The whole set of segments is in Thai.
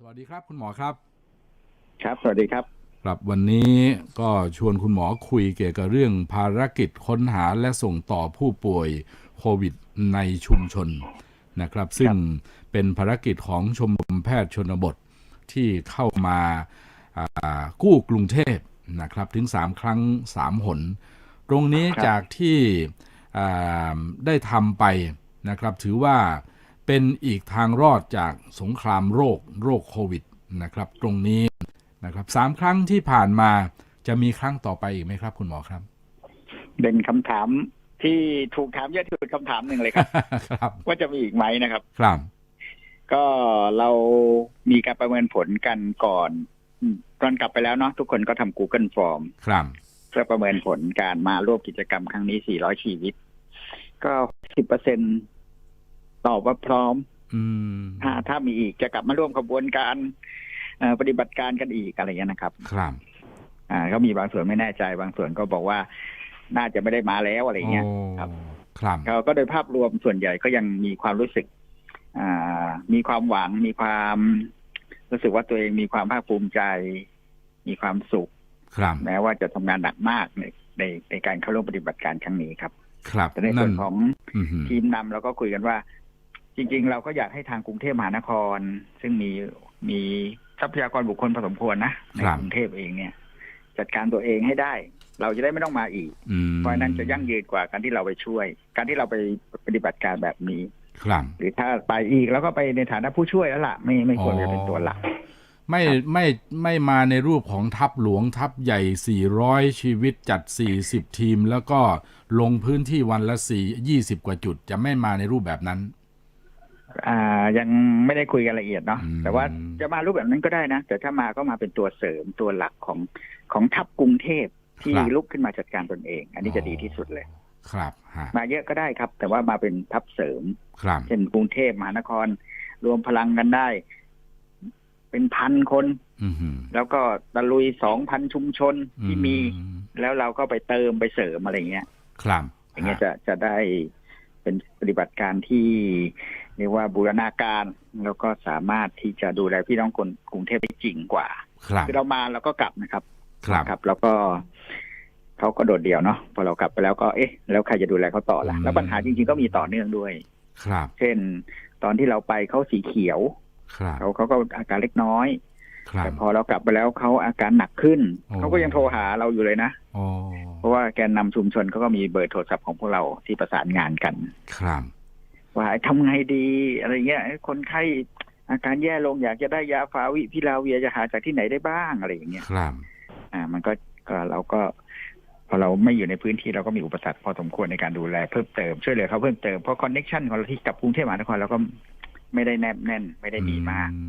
สวัสดีครับคุณหมอครับ ครับ สวัสดีครับครับวันนี้ก็ชวนคุณหมอคุยเกี่ยวกับเรื่องภารกิจค้นหาและส่งต่อผู้ป่วยโควิดในชุมชนนะครับ ซึ่งเป็นภารกิจของชมรมแพทย์ชนบทที่เข้ามาอ่ากู้กรุงเทพนะครับ ถึง 3 ครั้ง 3 หน ตรงนี้ครับจากที่อ่าได้ทำไปนะครับ ถือว่า เป็นอีกทางรอดจากสงครามโรคโรคโควิดนะครับตรงนี้นะครับสามครั้งที่ผ่านมาจะมีครั้งต่อไปอีกไหมครับ คุณหมอครับ เป็นคำถามที่ถูกถามเยอะที่สุดคำถามหนึ่งเลยครับครับ ว่าจะมีอีกไหมนะครับ ครับ ก็เรามีการประเมินผลกันก่อนอืมตอนกลับไปแล้วเนาะทุกคนก็ทำ Google Form ครับเพื่อประเมินผลการมาร่วมกิจกรรมครั้งนี้ 400 ชีวิต ก็สิบเปอร์เซ็น ตอบว่าพร้อมอืมถ้าถ้ามีอีกจะกลับมาร่วมขบวนการเอ่อปฏิบัติการกันอีกอะไรเงี้ยนะครับ ครับ อ่าก็มีบางส่วนไม่แน่ใจ บางส่วนก็บอกว่าน่าจะไม่ได้มาแล้วอะไรเงี้ยโอ้ครับครับก็ก็โดยภาพรวมส่วนใหญ่ก็ยังมีความรู้สึก อ่า มีความหวัง มีความรู้สึกว่าตัวเองมีความภาคภูมิใจ มีความสุขครับแม้ว่าจะทำงานหนักมากในในในการเข้าร่วมปฏิบัติการครั้งนี้ครับ ครับแต่ในนั่ส่วนนของอือหือทีมนำเราก็คุยกันว่า จริง ๆ เราก็อยากให้ทางกรุงเทพมหานคร ซึ่งมีมีทรัพยากรบุคคลพอสมควรนะในกรุงเทพเองเนี่ย จัดการตัวเองให้ได้ เราจะได้ไม่ต้องมาอีกอืมเพราะฉะนั้นจะยั่งยืนกว่าการที่เราไปช่วย การที่เราไปปฏิบัติการแบบนี้ครับหรือถ้าไปอีกแล้วก็ไปในฐานะผู้ช่วยแล้วล่ะ ไม่ไม่ควรจะเป็นตัวหลักไม่ครับไม่ไม่มาในรูปของทัพหลวงทัพใหญ่ 400 ชีวิตจัด 40 ทีม แล้วก็ลงพื้นที่วันละ4 20 กว่าจุด จะไม่มาในรูปแบบนั้น อ่ายังไม่ได้คุยกันละเอียดเนาะอืมแต่ว่าจะมารูปแบบนั้นก็ได้นะ แต่ถ้ามาก็มาเป็นตัวเสริมตัวหลักของของทัพกรุงเทพที่ลุกขึ้นมาจัดการตนเอง อันนี้จะดีที่สุดเลย ครับฮะมาเยอะก็ได้ครับ แต่ว่ามาเป็นทัพเสริมครับเช่นกรุงเทพมหานคร รวมพลังกันได้ เป็นพันคนอือหือแล้วก็ตะลุยสองพันชุมชนที่มีอืแล้วเราก็ไปเติมไปเสริมอะไรเงี้ย ครับ อย่างเงี้ยจะจะได้เป็นปฏิบัติการที่ เรียกว่าบูรณาการแล้วก็สามารถที่จะดูแลพี่น้องคนกรุงเทพได้จริงกว่าครับคือเรามาเราก็กลับนะครับ ครับครับ แล้วก็เขาก็โดดเดี่ยวเนาะพอเรากลับไปแล้วก็เอ๊ะ แล้วใครจะดูแลเขาต่อล่ะอืมแล้วปัญหาจริงๆก็มีต่อเนื่องด้วย ครับ เช่น ตอนที่เราไปเขาสีเขียวครับเขาเขาก็อาการเล็กน้อยครับแต่พอเรากลับไปแล้วเขาอาการหนักขึ้นอ๋อเขาก็ยังโทรหาเราอยู่เลยนะอ๋อเพราะว่าแกนนำชุมชนเขาก็มีเบอร์โทรศัพท์ของพวกเราที่ประสานงานกัน ครับ ว่าทำไงดีอะไรเงี้ยคนไข้อาการแย่ลงอยากจะได้ยาฟาวิพิลาเวียจะหาจากที่ไหนได้บ้างอะไรอย่างเงี้ยครับ อ่า มันก็ก็เราก็พอเราไม่อยู่ในพื้นที่เราก็มีอุปสรรคพอสมควรในการดูแลเพิ่มเติมช่วยเหลือเขาเพิ่มเติมเพราะคอนเน็ชันของเราที่กับกรุงเทพมหานครเราก็ไม่ได้แนบแน่นไม่ได้มีมากอื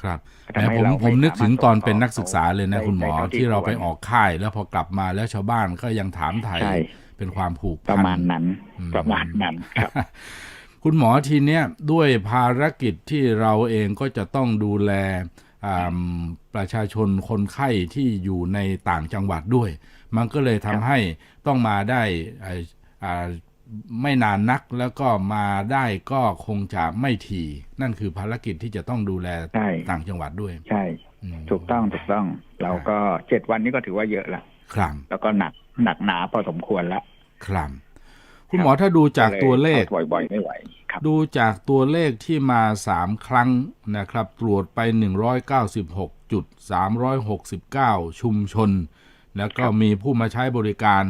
ครับก็แต่ทำให้ผมเราผมไนึกถึงตอนเป็นสามารถนักศึกษาเลยนะได้คุณหมอได้เท่าที่ที่เราควรไปออกค่าย แล้วพอกลับมาแล้วชาวบ้านก็ยังถามไถ่ใช่เป็นความผูกปพันระมาณนั้นอืมประมาณนั้นครับ คุณหมอทีเนี้ยด้วยภารกิจที่เราเองก็จะต้องดูแลอ่าประชาชนคนไข้ที่อยู่ในต่างจังหวัดด้วย มันก็เลยทำให้ต้องมาได้อ่าอ่าไม่นานนักแล้วก็มาได้ก็คงจะไม่ทีนั่นคือภารกิจที่จะต้องดูแลใช่ต่างจังหวัดด้วย ใช่อืมถูกต้องถูกต้อง เราก็เจ็ดวันนี้ก็ถือว่าเยอะละครับแล้วก็หนักหนักหนาพอสมควรแล้วครับ คุณหมอถ้าดูจากตัวเลขบ่อยๆไม่ไหวครับดูจากตัวเลขที่มา3ครั้งนะครับ ตรวจไป196จุด369ชุมชน แล้วก็มีผู้มาใช้บริการ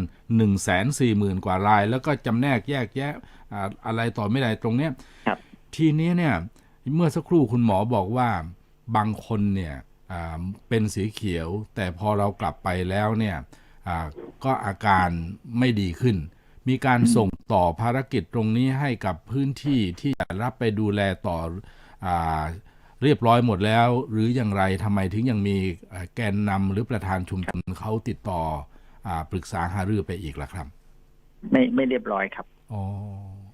140,000กว่าราย แล้วก็จำแนกแยกแยะอ่าอะไรต่อไม่ได้ตรงเนี้ยครับทีนี้เนี่ยเมื่อสักครู่คุณหมอบอกว่าบางคนเนี่ยอ่าเป็นสีเขียว แต่พอเรากลับไปแล้วเนี่ยอ่าก็อาการไม่ดีขึ้น มีการส่งต่อภารกิจตรงนี้ให้กับพื้นที่ที่จะรับไปดูแลต่ออาเรียบร้อยหมดแล้ว หรืออย่างไรทำไมถึงยังมีเอ่อแกนนำหรือประธานชุมชนเขาติดต่ออาปรึกษาหารือไปอีกล่ะครับ ไม่ไม่เรียบร้อยครับอ๋อ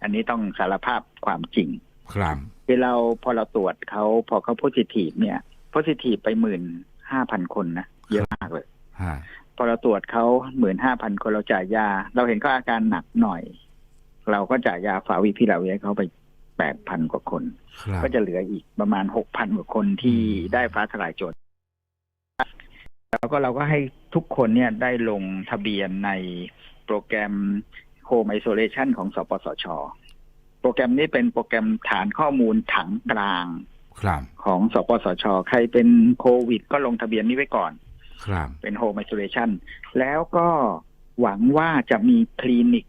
อันนี้ต้องสารภาพความจริง ครับคือเราพอเราตรวจเขาพอเขาโพซิทีฟเนี่ยโพซิทีฟไปหมื่นห้าพันคนนะเยอะมากเลยฮะ พอเราตรวจเขาหมื่นห้าพันคนเราจ่ายยา เราเห็นเขาอาการหนักหน่อย เราก็จ่ายยาฟาวิพิลาเวียให้เขาไปแปดพันกว่าคนครับก็จะเหลืออีกประมาณหกพันกว่าคนที่อืมได้ฟ้าทลายโจรแล้วก็เราก็ให้ทุกคนเนี่ยได้ลงทะเบียนในโปรแกรม Home Isolation ของสปสช โปรแกรมนี้เป็นโปรแกรมฐานข้อมูลถังกลางครับของสปสช ใครเป็นโควิด ก็ลงทะเบียนนี้ไว้ก่อน ครับเป็น Home Isolation แล้วก็หวังว่าจะมีคลินิก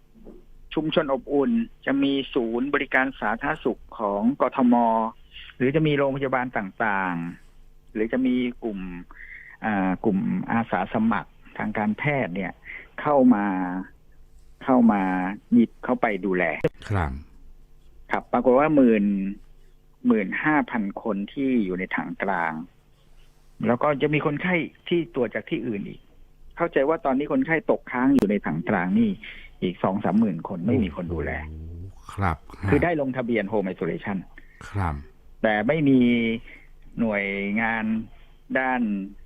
ชุมชนอบอุ่น จะมีศูนย์บริการสาธารณสุขของกทม หรือจะมีโรงพยาบาลต่างๆ หรือจะมีกลุ่มอ่ากลุ่มอาสาสมัครทางการแพทย์เนี่ย เข้ามาเข้ามาหยิบเข้าไปดูแล ครับครับปรากฏว่าหมื่นหมื่นห้าพันคนที่อยู่ในถังกลาง แล้วก็จะมีคนไข้ที่ตรวจจากที่อื่นอีก เข้าใจว่าตอนนี้คนไข้ตกค้างอยู่ในถังกลางนี่อีกสองสามหมื่นคนไม่มีคนดูแลโอ้ครับ คือได้ลงทะเบียน Home Isolation ครับ แต่ไม่มีหน่วยงานด้าน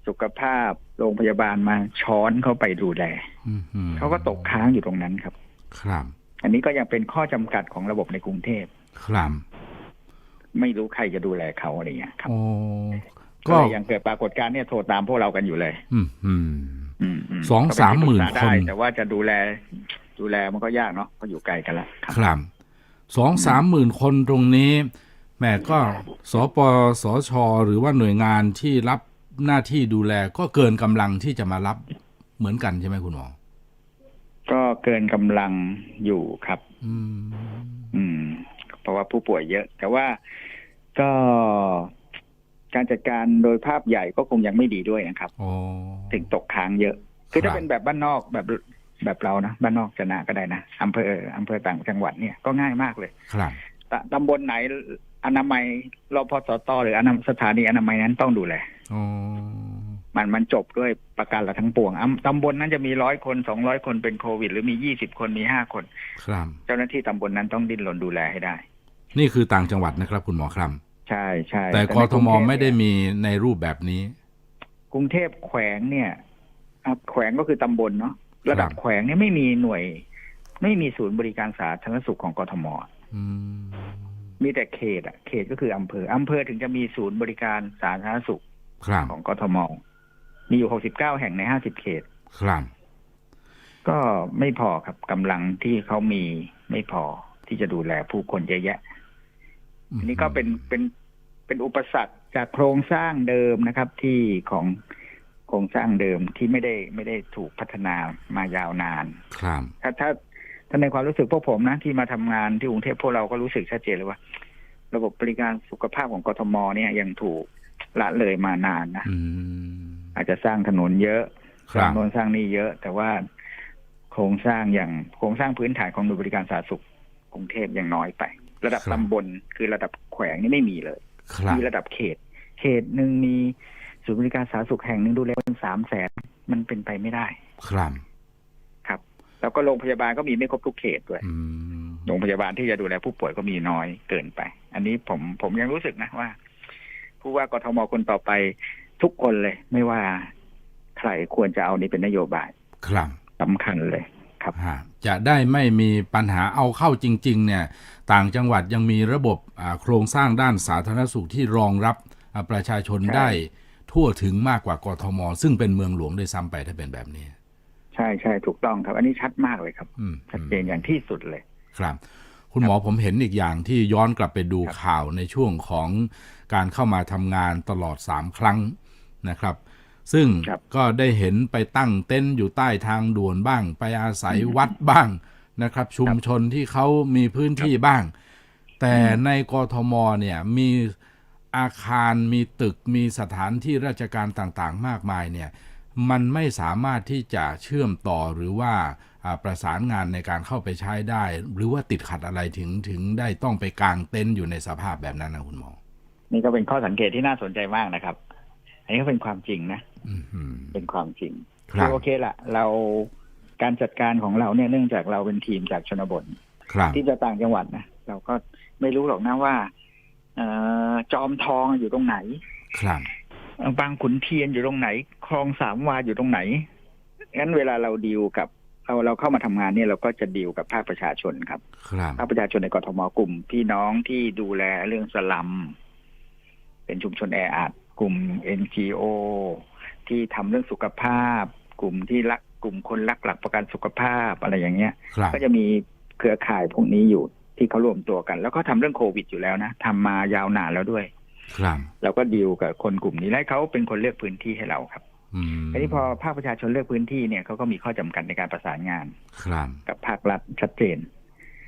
สุขภาพโรงพยาบาลมาช้อนเข้าไปดูแลอืมอืมเขาก็ตกค้างอยู่ตรงนั้นครับ ครับ อันนี้ก็ยังเป็นข้อจำกัดของระบบในกรุงเทพครับ ไม่รู้ใครจะดูแลเขาอะไรเงี้ยครับโอ้ ก็ก็เลยยังเกิดปรากฏการณ์เนี่ยโทรตามพวกเรากันอยู่เลย อืมอืมอืมอืสองก็เป็สามหมื่นที่ปรึกษได้คนแต่ว่าจะดูแล ดูแลมันก็ยากเนาะเพราะอยู่ไกลกันละครับครับสองสามหมื่นคนตรงนี้แหม่ก็สปสช หรือว่าหน่วยงานที่รับหน้าที่ดูแลก็เกินกำลังที่จะมารับเหมือนกันใช่ไหมคุณหมอ ก็เกินกำลังอยู่ครับ อืม อืม เพราะว่าผู้ป่วยเยอะ แต่ว่าก็ การจัดการโดยภาพใหญ่ก็คงยังไม่ดีด้วยนะครับโอ้ถึงตกค้างเยอะ คือครัถ้าบเป็นแบบบ้านนอกแบบแบบเรานะบ้านนอกชนะก็ได้นะอำเภออำเภอต่างจังหวัดเนี่ยก็ง่ายมากเลยครับตตำบลไหนอนามัยรพสตหรืออนาสถานีอนามัยนั้นต้องดูแลโอ้มันมันจบด้วยประการละทั้งปวงอำตำบลนั้นจะมีร้อยคนสองร้อยคนเป็นโควิด หรือมียี่สิบคนมีห้าคน ครับ เจ้าหน้าที่ตำบลนั้นต้องดิ้นรนดูแลให้ได้ นี่คือต่างจังหวัดนะครับ คุณหมอครับ ใช่ใช่แต่กในทมรุงเทพไม่ได้เนี่ยมีในรูปแบบนี้ กรุงเทพแขวงเนี่ยอะแขวงก็คือตำบลเนาะระดับครับแขวงเนี่ยไม่มีหน่วย ไม่มีศูนย์บริการสาธารณสุขของกทมอืมมีแต่เขตอะเขตก็คืออำเภออำเภอถึงจะมีศูนย์บริการสาธารณสุขครับของกทมมีอยู่69แห่งใน50เขตครับก็ไม่พอครับกำลังที่เขามีไม่พอที่จะดูแลผู้คนเยอะแยะอันนี้ก็เป็นเป็น เป็นอุปสรรคจากโครงสร้างเดิมนะครับ ที่ของโครงสร้างเดิมที่ไม่ได้ไม่ได้ถูกพัฒนามายาวนาน ครับถ้าถ้าถ้าในความรู้สึกพวกผมนะที่มาทำงานที่กรุงเทพพวกเราก็รู้สึกชัดเจนเลยว่า ระบบบริการสุขภาพของกทมเนี่ยยังถูกละเลยมานานนะอืมอาจจะสร้างถนนเยอะคสร้ารังบโน้นสร้างนี่เยอะ แต่ว่าโครงสร้างอย่างโครงสร้างพื้นฐานของหน่วยบริการสาธารณสุขกรุงเทพยังน้อยไป ระดับครับตำบลคือระดับแขวงนี่ไม่มีเลยครับ มีระดับเขต เขตหนึ่งมีศูนย์บริการสาธารณสุขแห่งหนึ่งดูแลคนสามแสนมันเป็นไปไม่ได้ ครับครับ แล้วก็โรงพยาบาลก็มีไม่ครบทุกเขตด้วยอืมโรงพยาบาลที่จะดูแลผู้ป่วยก็มีน้อยเกินไป อันนี้ผมผมยังรู้สึกนะว่า ผู้ว่ากทมคนต่อไปทุกคนเลย ไม่ว่าใครควรจะเอานี้เป็นนโยบาย ครับสำคัญเลย ครับฮะจะได้ไม่มีปัญหาเอาเข้าจริง ๆ เนี่ย ต่างจังหวัดยังมีระบบอ่าโครงสร้างด้านสาธารณสุขที่รองรับอ่าประชาชนใช่ได้ทั่วถึงมากกว่ากทม ซึ่งเป็นเมืองหลวงด้วยซ้ำไปถ้าเป็นแบบนี้ ใช่ใช่ถูกต้องครับ อันนี้ชัดมากเลยครับอืมชัดเจนอย่างที่สุดเลยครับ คุณหมอผมเห็นอีกอย่างที่ย้อนกลับไปดูครับข่าวในช่วงของการเข้ามาทำงานตลอด3ครั้งนะครับ ซึ่งครับก็ได้เห็นไปตั้งเต็นท์อยู่ใต้ทางด่วนบ้าง ไปอาศัยวัดบ้างนะครับ ชุมชนที่เขามีพื้นที่บ้าง แต่ในกทมเนี่ยมีอาคารมีตึกมีสถานที่ราชการต่างๆ มากมายเนี่ยมันไม่สามารถที่จะเชื่อมต่อหรือว่าอ่าประสานงานในการเข้าไปใช้ได้ หรือว่าติดขัดอะไรถึงถึงได้ต้องไปกางเต็นท์อยู่ในสภาพแบบนั้นนะคุณหมอ นี่ก็เป็นข้อสังเกตที่น่าสนใจมากนะครับ อันนี้ก็เป็นความจริงนะอืมอืมเป็นความจริงครับอโอเคละเราการจัดการของเราเนี่ยเนื่องจากเราเป็นทีมจากชนบทครับที่จะต่างจังหวัดนะเราก็ไม่รู้หรอกนะว่าเออจอมทองอยู่ตรงไหน ครับบางขุนเทียนอยู่ตรงไหน คลองสามวาอยู่ตรงไหนงั้นเวลาเราดีลกับเราเราเข้ามาทำงานเนี่ยเราก็จะดีลกับภาคประชาชนครับครับภาคประชาชนในกรทมกลุ่ม พี่น้องที่ดูแลเรื่องสลัม เป็นชุมชนแออัด กลุ่ม NGO ที่ทำเรื่องสุขภาพ กลุ่มที่รักกลุ่มคนรักหลักประกันสุขภาพอะไรอย่างเงี้ยครับก็จะมีเครือข่ายพวกนี้อยู่ที่เขารวมตัวกัน แล้วก็ทำเรื่องโควิดอยู่แล้วนะทำมายาวนานแล้วด้วย ครับเราก็ดีลกับคนกลุ่มนี้และให้เขาเป็นคนเลือกพื้นที่ให้เราครับอืมทีนี้พอภาคประชาชนเลือกพื้นที่เนี่ยเขาก็มีข้อจำกัดในการประสานงานครับกับภาครัฐชัดเจน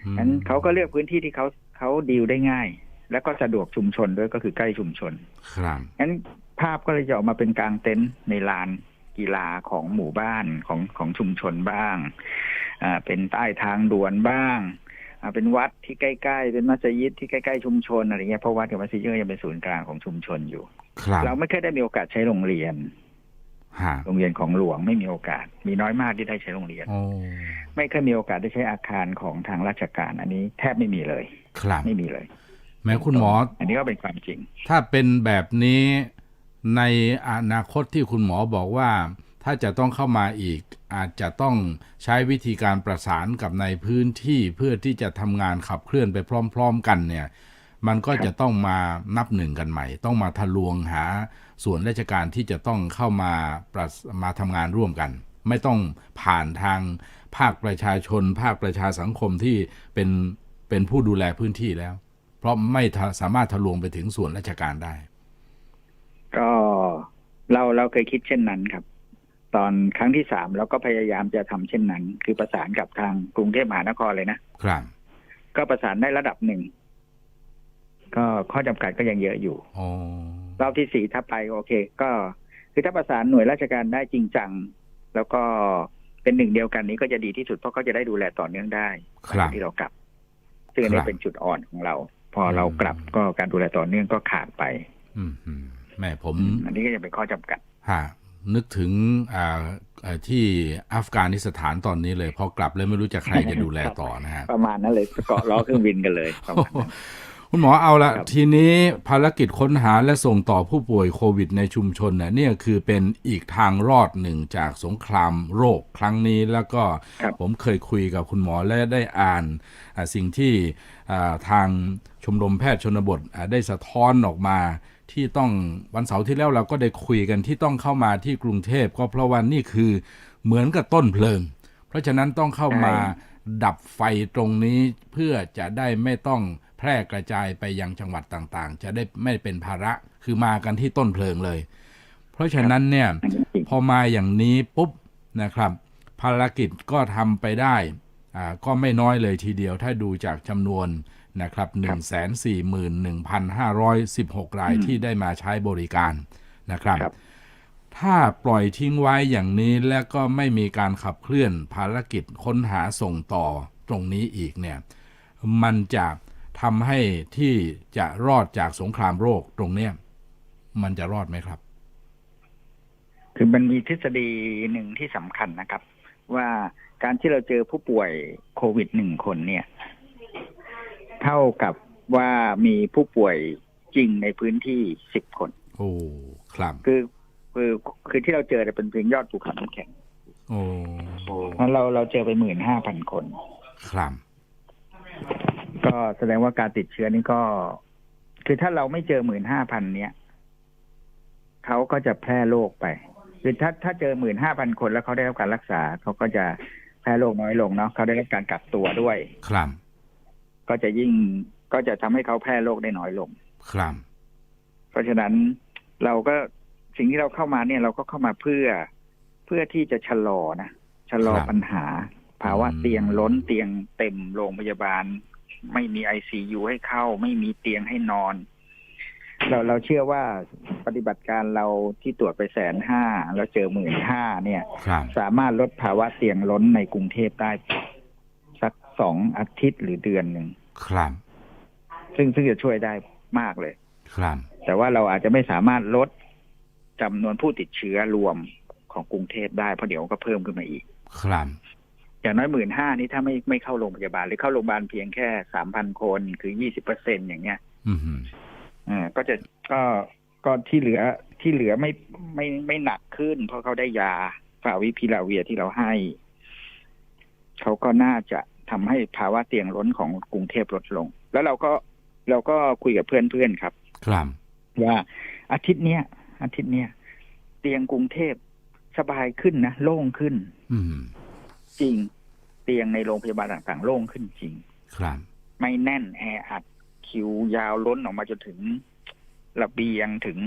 อืมนั้นเขาก็เลือกพื้นที่ที่เขาเขาดีลได้ง่าย แล้วก็สะดวกชุมชนด้วยก็คือใกล้ชุมชน ครับงั้นภาพก็เลยจะออกมาเป็นกลางเต็นท์ในลานกีฬาของหมู่บ้านของของชุมชนบ้าง อ่า เป็นใต้ทางด่วนบ้าง อ่า เป็นวัดที่ใกล้ ๆ เป็นมัสยิดที่ใกล้ๆชุมชนอะไรเงี้ย เพราะวัดกับมัสยิดก็ยังเป็นศูนย์กลางของชุมชนอยู่ ครับเราไม่เคยได้มีโอกาสใช้โรงเรียนฮะโรงเรียนของหลวงไม่มีโอกาส มีน้อยมากที่ได้ใช้โรงเรียนโอ้ไม่เคยมีโอกาสได้ใช้อาคารของทางราชการ อันนี้แทบไม่มีเลย ครับ ไม่มีเลย แม้คุณหมอ อันนี้ก็เป็นความจริง ถ้าเป็นแบบนี้ในอนาคตที่คุณหมอบอกว่า ถ้าจะต้องเข้ามาอีก อาจจะต้องใช้วิธีการประสานกับในพื้นที่เพื่อที่จะทำงานขับเคลื่อนไปพร้อม ๆ กันเนี่ย มันก็จะต้องมานับหนึ่งกันใหม่ ต้องมาทะลวงหา ส่วนราชการที่จะต้องเข้ามาประสมาทำงานร่วมกัน ไม่ต้องผ่านทางภาคประชาชน ภาคประชาสังคมที่เป็นเป็นผู้ดูแลพื้นที่แล้ว เพราะไม่ทะสามารถทะลวงไปถึงส่วนราชการได้ ก็เราเราเคยคิดเช่นนั้นครับ ตอนครั้งที่สามเราก็พยายามจะทำเช่นนั้น คือประสานกับทางกรุงเทพมหานครเลยนะครับ ก็ประสานได้ระดับหนึ่งก็ข้อจำกัดก็ยังเยอะอยู่อ๋อรอบที่สี่ถ้าไปโอเค ก็คือถ้าประสานหน่วยราชการได้จริงจัง แล้วก็เป็นหนึ่งเดียวกันนี้ก็จะดีที่สุดเพราะเขาจะได้ดูแลต่อเนื่องได้ครับที่เรากลับซึ่งอันคนี้รับเป็นจุดอ่อนของเรา พออมเรากลับก็การดูแลต่อเนื่องก็ขาดไปอืมอืมแม่ผม อันนี้ก็ยังเป็นข้อจำกัดฮะนึกถึงอ่าเอ่อที่อัฟกานิสถานตอนนี้เลยพอกลับแล้วไม่รู้จะใครจะดูแลต่อนะฮะประมาณนั้นเลยเกาะล้อเครื่องบินกันเลยประมาณนั้น คุณหมอเอาละครับทีนี้ภารกิจค้นหาและส่งต่อผู้ป่วยโควิดในชุมชนเนี่ยเนี่ยคือเป็นอีกทางรอดหนึ่งจากสงครามโรคครั้งนี้แล้วก็ครับผมเคยคุยกับคุณหมอและได้อ่านอ่าสิ่งที่อ่าทางชมรมแพทย์ชนบทอ่าได้สะท้อนออกมาที่ต้องวันเสาร์ที่แล้วเราก็ได้คุยกันที่ต้องเข้ามาที่กรุงเทพก็เพราะว่านี่คือเหมือนกับต้นเพลิง เพราะฉะนั้นต้องเข้ามาใช่ดับไฟตรงนี้เพื่อจะได้ไม่ต้องแพร่กระจายไปยังจังหวัดต่างๆ จะได้ไม่เป็นภาระคือมากันที่ต้นเพลิงเลย เพราะฉะนั้นเนี่ยอันนี้จริงพอมาอย่างนี้ปุ๊บนะครับ ภารกิจก็ทำไปได้อ่าก็ไม่น้อยเลยทีเดียวถ้าดูจากจำนวนนะครับ141,516รายที่ได้มาใช้บริการนะครับครับ ถ้าปล่อยทิ้งไว้อย่างนี้แล้วก็ไม่มีการขับเคลื่อนภารกิจค้นหาส่งต่อตรงนี้อีกเนี่ย มันจะ ทำให้ที่จะรอดจากสงครามโรคตรงเนี้ยมันจะรอดไหมครับ คือมันมีทฤษฎีหนึ่งที่สำคัญนะครับ ว่าการที่เราเจอผู้ป่วยโควิดหนึ่งคนเนี่ย เท่ากับว่ามีผู้ป่วยจริงในพื้นที่สิบคน โอ้ครับคือคือคือที่เราเจอเนี่ยเป็นเพียงยอดภูเขาน้ำแข็งโอ้เพราะเราเราเจอไปหมื่นห้าพันคน ครับ ก็แสดงว่าการติดเชื้อนี่ก็ คือถ้าเราไม่เจอหมื่นห้าพันเนี้ยเขาก็จะแพร่โรคไปคือถ้าถ้าเจอหมื่นห้าพันคนแล้วเขาได้รับการรักษาเขาก็จะแพร่โรคน้อยลงเนาะเขาได้รับการกักตัวด้วย ครับ ก็จะยิ่งก็จะทำให้เขาแพร่โรคได้น้อยลง ครับ เพราะฉะนั้นเราก็สิ่งที่เราเข้ามาเนี่ยเราก็เข้ามาเพื่อเพื่อที่จะชะลอนะชะลอครับปัญหา ภาวะอืมเตียงล้นเตียงเต็มโรงพยาบาล ไม่มีไอซียูให้เข้า ไม่มีเตียงให้นอน เราเราเชื่อว่าปฏิบัติการเราที่ตรวจไปแสนห้าแล้วเจอหมื่นห้าเนี่ยครับสามารถลดภาวะเตียงล้นในกรุงเทพได้ สักสองอาทิตย์หรือเดือนหนึ่งครับ ซึ่งซึ่งจะช่วยได้มากเลย ครับ แต่ว่าเราอาจจะไม่สามารถลดจำนวนผู้ติดเชื้อรวมของกรุงเทพได้เพราะเดี๋ยวก็เพิ่มขึ้นมาอีก ครับ อย่างน้อยหมื่นห้านี้ถ้าไม่ไม่เข้าโรงพยาบาลหรือเข้าโรงพยาบาลเพียงแค่สามพันคนคือยี่สิบเปอร์เซ็นอย่างเงี้ยอืมฮึอ่าก็จะก็ก็ที่เหลือที่เหลือไม่ไม่ไม่หนักขึ้น เพราะเขาได้ยาฟาวิพิลาเวียที่เราให้ เขาก็น่าจะทำให้ภาวะเตียงล้นของกรุงเทพลดลง แล้วเราก็เราก็คุยกับเพื่อนๆครับ ครับว่าอาทิตย์เนี้ยอาทิตย์เนี้ยเตียงกรุงเทพสบายขึ้นนะโล่งขึ้น อืม จริง เตียงในโรงพยาบาลต่างๆ โล่งขึ้นจริง ครับ ไม่แน่นแออัดคิวยาวล้นออกมาจนถึงระเบียงถึง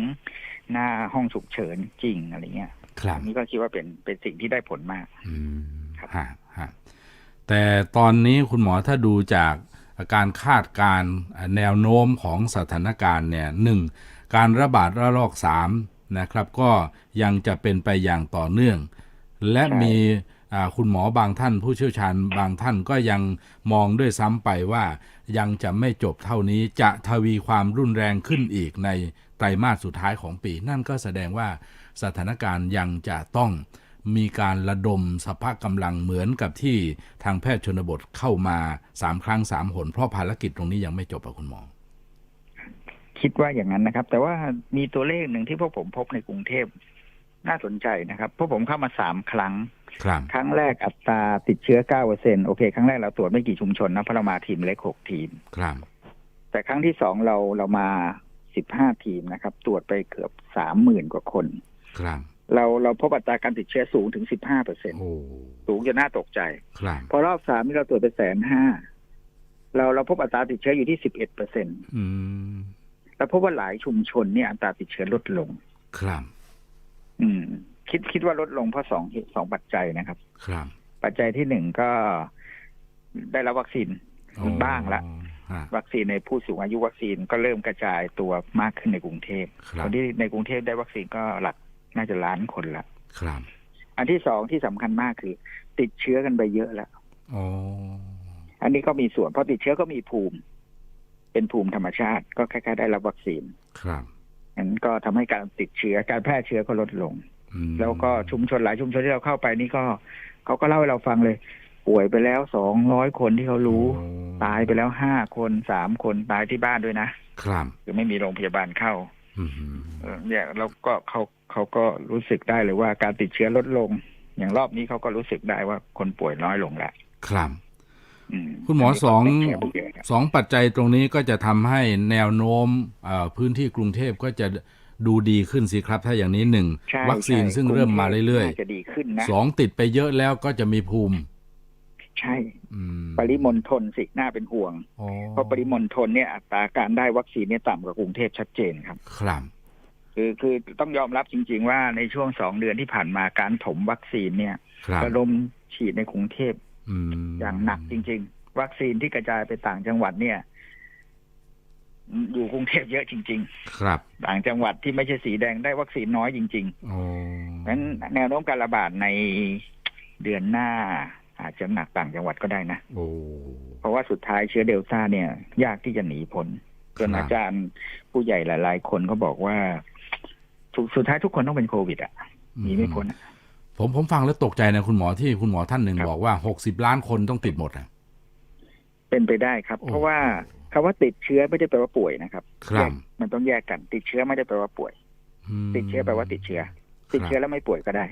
หน้าห้องฉุกเฉินจริงอะไรเงี้ยครับอันนี้ก็คิดว่าเป็นเป็นสิ่งที่ได้ผลมาก อืมครับฮะฮะแต่ตอนนี้คุณหมอถ้าดูจากการคาดการณ์แนวโน้มของสถานการณ์เนี่ยหนึ่งการระบาดระลอกสามนะครับ ก็ยังจะเป็นไปอย่างต่อเนื่อง และใช่มีอ่า คุณหมอบางท่านผู้เชี่ยวชาญบางท่านก็ยังมองด้วยซ้ำไปว่ายังจะไม่จบเท่านี้จะทวีความรุนแรงขึ้นอีกในไตรมาสสุดท้ายของปี นั่นก็แสดงว่าสถานการณ์ยังจะต้องมีการระดมสภาพกำลังเหมือนกับที่ทางแพทย์ชนบทเข้ามาสามครั้งสามหน เพราะภารกิจตรงนี้ยังไม่จบอะคุณหมอ คิดว่าอย่างนั้นนะครับ แต่ว่ามีตัวเลขหนึ่งที่พวกผมพบในกรุงเทพน่าสนใจนะครับ พวกผมเข้ามาสามครั้ง ครับครั้งแรกอัตราติดเชื้อ9%โอเค ครั้งแรกเราตรวจไม่กี่ชุมชนนะเพราะเรามาทีมเล็ก6ทีมครับ แต่ครั้งที่สองเราเรามา15ทีมนะครับ ตรวจไปเกือบ30,000กว่าคน ครับ เราเราพบอัตราการติดเชื้อสูงถึง15%โอ้สูงจนน่าตกใจ ครับ พอรอบสามนี่เราตรวจไปแสนห้าเราเราพบอัตราติดเชื้ออยู่ที่11%เปอร์เซ็นอืมแล้วพบว่าหลายชุมชนเนี่ยอัตราติดเชื้อลดลง ครับ อืม คิดคิดว่าลดลงเพราะสองเหตุสองปัจจัยนะครับ ครับ ปัจจัยที่หนึ่งก็ได้รับวัคซีนอ๋อบ้างละฮะวัคซีนในผู้สูงอายุวัคซีนก็เริ่มกระจายตัวมากขึ้นในกรุงเทพครัคบนที่ในกรุงเทพได้วัคซีนก็หลักน่าจะล้านคนละครับ อันที่สองที่สำคัญมากคือ ติดเชื้อกันไปเยอะแล้วอ๋ออันนี้ก็มีส่วนเพราะติดเชื้อก็มีภูมิ เป็นภูมิธรรมชาติ ก็คล้ายๆได้รับวัคซีน ครับนั้นก็ทำให้การติดเชื้อการแพร่เชื้อก็ลดลงอืม แล้วก็ชุมชนหลายชุมชนที่เราเข้าไปนี่ก็เขาก็เล่าให้เราฟังเลย ป่วยไปแล้วสองร้อยคนที่เขารู้โอ้ตายไปแล้วห้าคนสามคนตายที่บ้านด้วยนะครับคือไม่มีโรงพยาบาลเข้าอืมเออเนี่ยแล้วก็เขาเขาก็รู้สึกได้เลยว่าการติดเชื้อลดลง อย่างรอบนี้เขาก็รู้สึกได้ว่าคนป่วยน้อยลงแล้วครับอืมคุณหมอสองนนี้ก็เป็นแชร์ไปเยอะครับสองปัจจัยตรงนี้ก็จะทำให้แนวโน้มเอ่อพื้นที่กรุงเทพก็จะ ดูดีขึ้นสิครับ ถ้าอย่างนี้หนึ่งใช่วัคซีนใช่ซึ่งเริ่มมาเรื่อยน่าจะดีขึ้นนะๆสองติดไปเยอะแล้วก็จะมีภูมิใช่ อืมปริมณฑลสิน่าเป็นห่วง อ๋อเพราะปริมณฑลเนี่ยอัตราการได้วัคซีนเนี่ยต่ำกว่ากรุงเทพชัดเจนครับ ครับ คือคือต้องยอมรับจริง ๆ ว่าในช่วงสองเดือนที่ผ่านมาการถมวัคซีนเนี่ยครับระดมฉีดในกรุงเทพอืมอย่างหนักจริง ๆ วัคซีนที่กระจายไปต่างจังหวัดเนี่ย อยู่กรุงเทพเยอะจริงครับๆต่างจังหวัดที่ไม่ใช่สีแดงได้วัคซีนน้อยจริงโอ้ๆนั้นแนวโน้มการระบาดในเดือนหน้า อาจจะหนักต่างจังหวัดก็ได้นะโอ้เพราะว่าสุดท้ายเชื้อเดลต้าเนี่ย ยากที่จะหนีพ้นจนครับอาจารย์ผู้ใหญ่หลาย ๆ คนก็บอกว่าสุสุดท้ายทุกคนต้องเป็นโควิด อะหนีไม่พ้นอะผมผมฟังแล้วตกใจนะคุณหมอที่คุณหมอท่านหนึ่งครับบอกว่าหกสิบล้านคนต้องติดหมดอะ เป็นไปได้ครับโอ้เพราะว่า คำว่าติดเชื้อไม่ได้แปลว่าป่วยนะครับครับแยกมันต้องแยกกันติดเชื้อไม่ได้แปลว่าป่วยมติดเชื้อแปลว่าติดเชื้อ ติดเชื้อแล้วไม่ป่วยก็ได้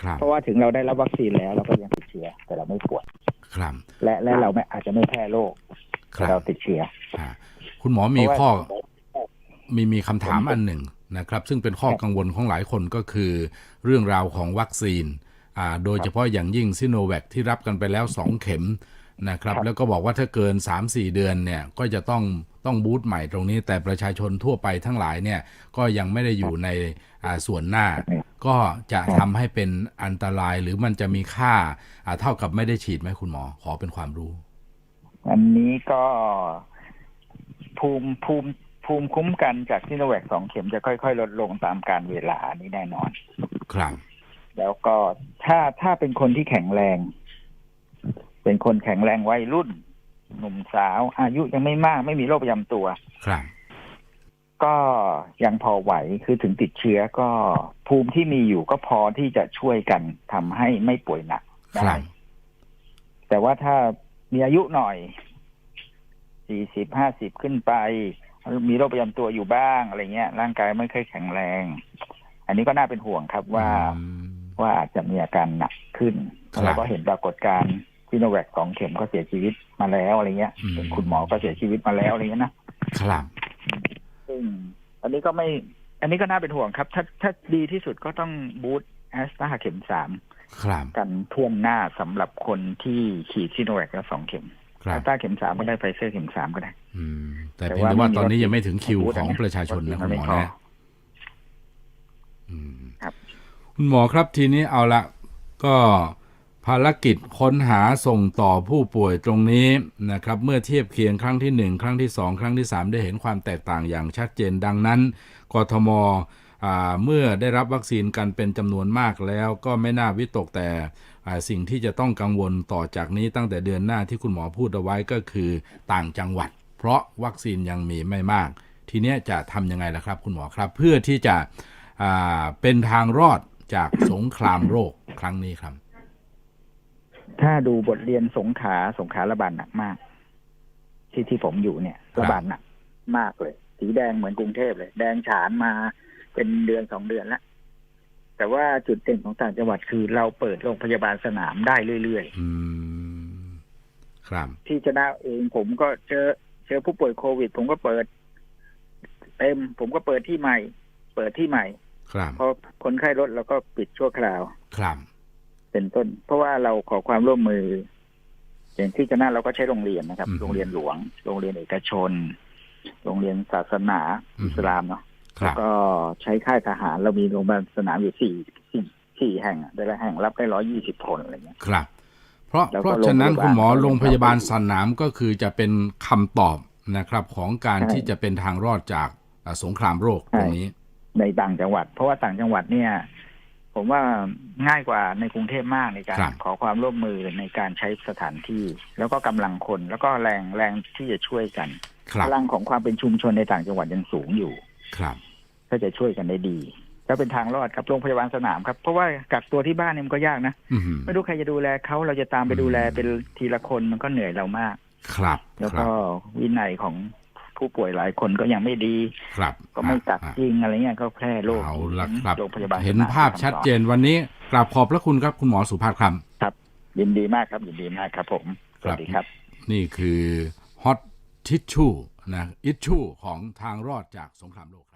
ครับเพราะว่าถึงเราได้รับวัคซีนแล้วเราก็ยังติดเชื้อแต่เราไม่ป่วยครับ และและเราไม่อาจจะไม่แพร่โรคคแต่รับเราติดเชื้ออ่าคุณหมอมีเพราะว่าข้อมีมีคำถามอันหนึ่งนะครับ ซึ่งเป็นข้อครับกังวลของหลายคนก็คือ เรื่องราวของวัคซีนอ่าโดยเฉพาะอย่างยิ่งซิโนแวคที่รับกันไปแล้ว2เข็ม นะครับครับ แล้วก็บอกว่าถ้าเกิน 3-4 เดือนเนี่ยก็จะต้องต้องบูสต์ใหม่ตรงนี้ แต่ประชาชนทั่วไปทั้งหลายเนี่ยก็ยังไม่ได้อยู่ในอ่าส่วนหน้า ก็จะทำให้เป็นอันตรายหรือมันจะมีค่าอ่าเท่ากับไม่ได้ฉีดไหมคุณหมอ ขอเป็นความรู้ อันนี้ก็ภูมิภูมิภูมิคุ้มกันจากซิโนแวคสองเข็มจะค่อย ๆ ลดลงตามการเวลาอันนี้แน่นอน ครับ แล้วก็ถ้าถ้าเป็นคนที่แข็งแรง เป็นคนแข็งแรงวัยรุ่น หนุ่มสาว อายุยังไม่มากไม่มีโรคประจำตัว ครับ ก็ยังพอไหวคือถึงติดเชื้อก็ภูมิที่มีอยู่ก็พอที่จะช่วยกันทำให้ไม่ป่วยหนักครัได้บแต่ว่าถ้ามีอายุหน่อยสี่สิบห้าสิบขึ้นไป มีโรคประจำตัวอยู่บ้างอะไรเงี้ย ร่างกายไม่ค่อยแข็งแรง อันนี้ก็น่าเป็นห่วงครับว่าอืมว่าอาจจะมีอาการหนักขึ้นครับเราก็เห็นปรากฏการณ์ ซิโนแวคสองเข็มก็เสียชีวิตมาแล้วอะไรเงี้ยอืมเป็นคุณหมอก็เสียชีวิตมาแล้วอะไรเงี้ยนะครับซึ่งอันนี้ก็ไม่ อันนี้ก็น่าเป็นห่วงครับ ถ้าถ้าดีที่สุดก็ต้องบูสต์แอสตราเข็มสามครับกันท่วงหน้าสำหรับคนที่ฉีดซิโนแวคแล้วสองเข็มครัแอบสตราเข็มสามก็ได้ไฟเซอร์เข็มสามก็ได้ อืม แต่แต่เพียงว่าแต่ว่าไม่มีตอนนี้วัคซีนยังไม่ถึงคิวพูดของนะประชาชนนะวัคุคณซีหมอไพนะอืมครับ คุณหมอครับทีนี้เอาละก็ ภารกิจค้นหาส่งต่อผู้ป่วยตรงนี้นะครับเมื่อเทียบเคียงครั้งที่หนึ่งครั้งที่สองครั้งที่สามได้เห็นความแตกต่างอย่างชัดเจนดังนั้นกทมเมื่อได้รับวัคซีนกันเป็นจำนวนมากแล้วก็ไม่น่าวิตกแต่สิ่งที่จะต้องกังวลต่อจากนี้ตั้งแต่เดือนหน้าที่คุณหมอพูดเอาไว้ก็คือต่างจังหวัด เพราะวัคซีนยังมีไม่มาก ทีนี้จะทำยังไงล่ะครับ คุณหมอครับ เพื่อที่จะเป็นทางรอดจากสงครามโรคครั้งนี้ครับ ถ้าดูบทเรียนสงขลาสงขลาระบาดหนักมาก ที่ที่ผมอยู่เนี่ยครับระบาดหนักมากเลย สีแดงเหมือนกรุงเทพเลย แดงฉานมาเป็นเดือนสองเดือนแล้วแต่ว่าจุดเด่นของต่างจังหวัดคือเราเปิดโรงพยาบาลสนามได้เรื่อยอืมครับๆที่ชนะเองผมก็เจอเจอผู้ป่วยโควิด ผมก็เปิด เต็ม ผมก็เปิดที่ใหม่ เปิดที่ใหม่ ครับพอคนไข้ลดเราก็ปิดชั่วคราว ครับ เป็นต้น เพราะว่าเราขอความร่วมมือ อย่างที่จะน่าเราก็ใช้โรงเรียนนะครับอืมโรงเรียนหลวง โรงเรียนเอกชน โรงเรียนศาสนาอืมอิสลามเนาะครัแล้วบก็ใช้ค่ายทหารเรามีโรงพยาบาลสนามอยู่สี่สี่สี่แห่งอะแต่ละแห่งรับได้ร้อยี่สิบคนอะไรเงี้ยครับ เพราะแล้วก็เพราะฉะนั้นโรงพยาบาลคุณหมอโรงพยาบาลครับสนามก็คือจะเป็นคำตอบนะครับ ของการใช่ที่จะเป็นทางรอดจากอ่าสงครามโรคตรงนี้ ในต่างจังหวัด เพราะว่าต่างจังหวัดเนี่ย ผมว่าง่ายกว่าในกรุงเทพมากในการครับขอความร่วมมือในการใช้สถานที่ แล้วก็กำลังคนแล้วก็แรงแรงที่จะช่วยกันครับพลังของความเป็นชุมชนในต่างจังหวัดยังสูงอยู่ครับก็จะช่วยกันได้ดีแล้วเป็นทางรอดครับโรงพยาบาลสนามครับเพราะว่ากักตัวที่บ้านเนี่ยมันก็ยากนะอืมไม่รู้ใครจะดูแลเขาเราจะตามไปดูแลเป็นทีละคนมันก็เหนื่อยเรามาก ครับ แล้วครัก็บวินัยของ ผู้ป่วยหลายคนก็ยังไม่ดี ครับก็ไม่กักอะจริงอะไรเงี้ยก็แพร่โรคเอาละครับโรงพยาบาลเห็นสมภาพชัดเจนวันนี้กราบขอบพระคุณครับคุณหมอสุภาพครับครับ ยินดีมากครับยินดีมากครับผมสวัสดีครับ นี่คือฮอตทิชชู่นะอิชชูของทางรอดจากสงครามโลกครับ